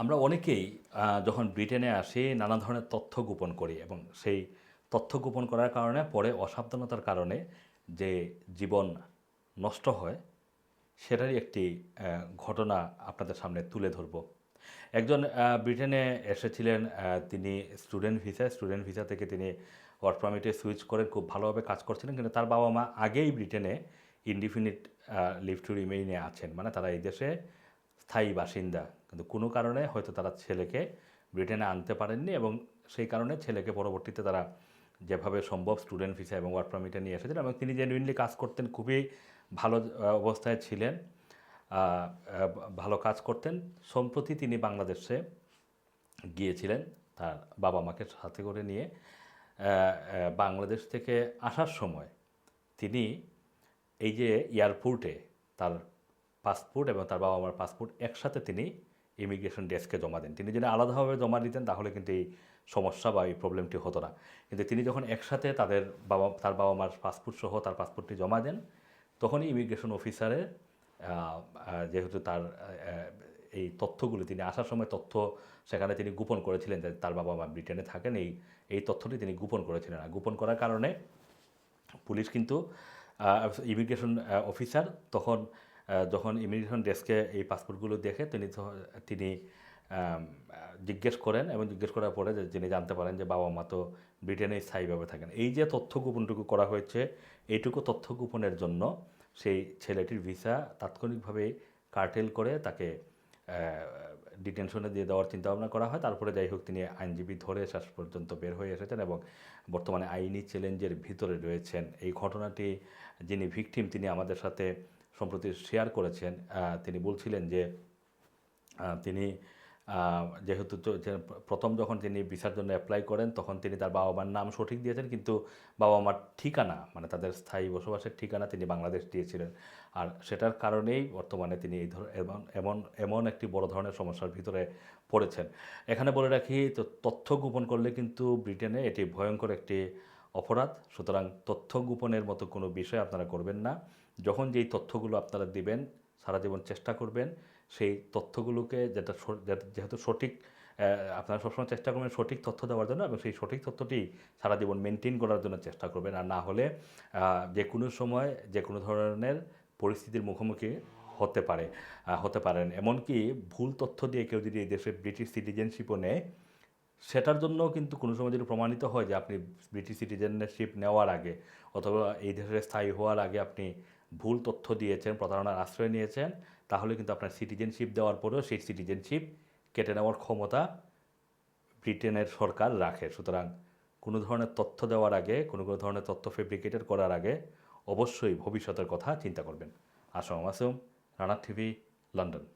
আমরা অনেকেই যখন ব্রিটেনে আসি, নানা ধরনের তথ্য গোপন করি এবং সেই তথ্য গোপন করার কারণে, পরে অসাবধানতার কারণে যে জীবন নষ্ট হয়, সেটারই একটি ঘটনা আপনাদের সামনে তুলে ধরব। একজন ব্রিটেনে এসেছিলেন তিনি স্টুডেন্ট ভিসা স্টুডেন্ট ভিসা থেকে তিনি ওয়ার্ক পারমিটে সুইচ করে খুব ভালোভাবে কাজ করছিলেন, কিন্তু তার বাবা মা আগেই ব্রিটেনে ইনডিফিনিট লিভ টু রিমেইনে আছেন। মানে তারা এই দেশে স্থায়ী বাসিন্দা। কিন্তু কোনো কারণে হয়তো তারা ছেলেকে ব্রিটেনে আনতে পারেননি এবং সেই কারণে ছেলেকে পরবর্তীতে তারা যেভাবে সম্ভব স্টুডেন্ট ভিসা এবং ওয়ার্ক পারমিটে নিয়ে এসেছিলেন এবং তিনি জেনুইনলি কাজ করতেন, খুবই ভালো অবস্থায় ছিলেন ভালো কাজ করতেন। সম্প্রতি তিনি বাংলাদেশে গিয়েছিলেন তার বাবা মাকে সাথে করে নিয়ে। বাংলাদেশ থেকে আসার সময় তিনি এই যে এয়ারপোর্টে তার পাসপোর্ট এবং তার বাবা মার পাসপোর্ট একসাথে তিনি ইমিগ্রেশন ডেস্কে জমা দেন। তিনি যদি আলাদাভাবে জমা দিতেন, তাহলে কিন্তু এই সমস্যা বা এই প্রবলেমটি হতো না। কিন্তু তিনি যখন একসাথে তাদের বাবা, তার বাবা মার পাসপোর্ট সহ তার পাসপোর্টটি জমা দেন, তখনই ইমিগ্রেশন অফিসারের যেহেতু তার এই তথ্যগুলি, তিনি আসার সময় তথ্য সেখানে তিনি গোপন করেছিলেন যে তার বাবা মা ব্রিটেনে থাকেন, এই এই তথ্যটি তিনি গোপন করেছিলেন। আর গোপন করার কারণে পুলিশ কিন্তু ইমিগ্রেশন অফিসার তখন যখন ইমিগ্রেশন ডেস্কে এই পাসপোর্টগুলো দেখে তিনি তিনি জিজ্ঞেস করেন এবং জিজ্ঞেস করার পরে যিনি জানতে পারেন যে বাবা মা তো ব্রিটেনে স্থায়ীভাবে থাকেন। এই যে তথ্য গোপনটুকু করা হয়েছে, এইটুকু তথ্য গোপনের জন্য সেই ছেলেটির ভিসা তাৎক্ষণিকভাবে কার্টেল করে তাকে ডিটেনশনে দিয়ে দেওয়ার চিন্তাভাবনা করা হয়। তারপরে যাই হোক, তিনি আইনজীবী ধরে শেষ পর্যন্ত বের হয়ে এসেছেন এবং বর্তমানে আইনি চ্যালেঞ্জের ভিতরে রয়েছেন। এই ঘটনাটি যিনি ভিকটিম, তিনি আমাদের সাথে সম্প্রতি শেয়ার করেছেন তিনি বলছিলেন যে তিনি যেহেতু প্রথম যখন তিনি ভিসার জন্য অ্যাপ্লাই করেন, তখন তিনি তার বাবা মার নাম সঠিক দিয়েছেন, কিন্তু বাবা মার ঠিকানা মানে তাদের স্থায়ী বসবাসের ঠিকানা তিনি বাংলাদেশ দিয়েছিলেন। আর সেটার কারণেই বর্তমানে তিনি এই ধর, এমন এমন এমন একটি বড় ধরনের সমস্যার ভিতরে পড়েছেন। এখানে বলে রাখি, তো তথ্য গোপন করলে কিন্তু ব্রিটেনে এটি ভয়ঙ্কর একটি অপরাধ, সুতরাং তথ্য গোপনের মতো কোনো বিষয় আপনারা করবেন না। যখন যেই তথ্যগুলো আপনারা দিবেন, সারা জীবন চেষ্টা করবেন, সেই তথ্যগুলোকে যেটা যেহেতু সঠিক আপনারা সবসময় চেষ্টা করবেন সঠিক তথ্য দেওয়ার জন্য এবং সেই সঠিক তথ্যটি সারা জীবন মেনটেন করার জন্য চেষ্টা করবেন। আর না হলে যে কোনো সময় যে কোনো ধরনের পরিস্থিতির মুখোমুখি হতে পারে হতে পারেন। এমনকি ভুল তথ্য দিয়ে কেউ যদি এই দেশে ব্রিটিশ সিটিজেনশিপও নেয় সেটার জন্য কিন্তু কোনো সময় যদি প্রমাণিত হয় যে আপনি ব্রিটিশ সিটিজেনশিপ নেওয়ার আগে অথবা এই দেশে স্থায়ী হওয়ার আগে আপনি ভুল তথ্য দিয়েছেন, প্রতারণার আশ্রয় নিয়েছেন, তাহলে কিন্তু আপনার সিটিজেনশিপ দেওয়ার পরেও সেই সিটিজেনশিপ কেটে নেওয়ার ক্ষমতা ব্রিটেনের সরকার রাখে। সুতরাং কোনো ধরনের তথ্য দেওয়ার আগে, কোনো কোনো ধরনের তথ্য ফেব্রিকেটেড করার আগে অবশ্যই ভবিষ্যতের কথা চিন্তা করবেন। Assam Masum Rana TV, London.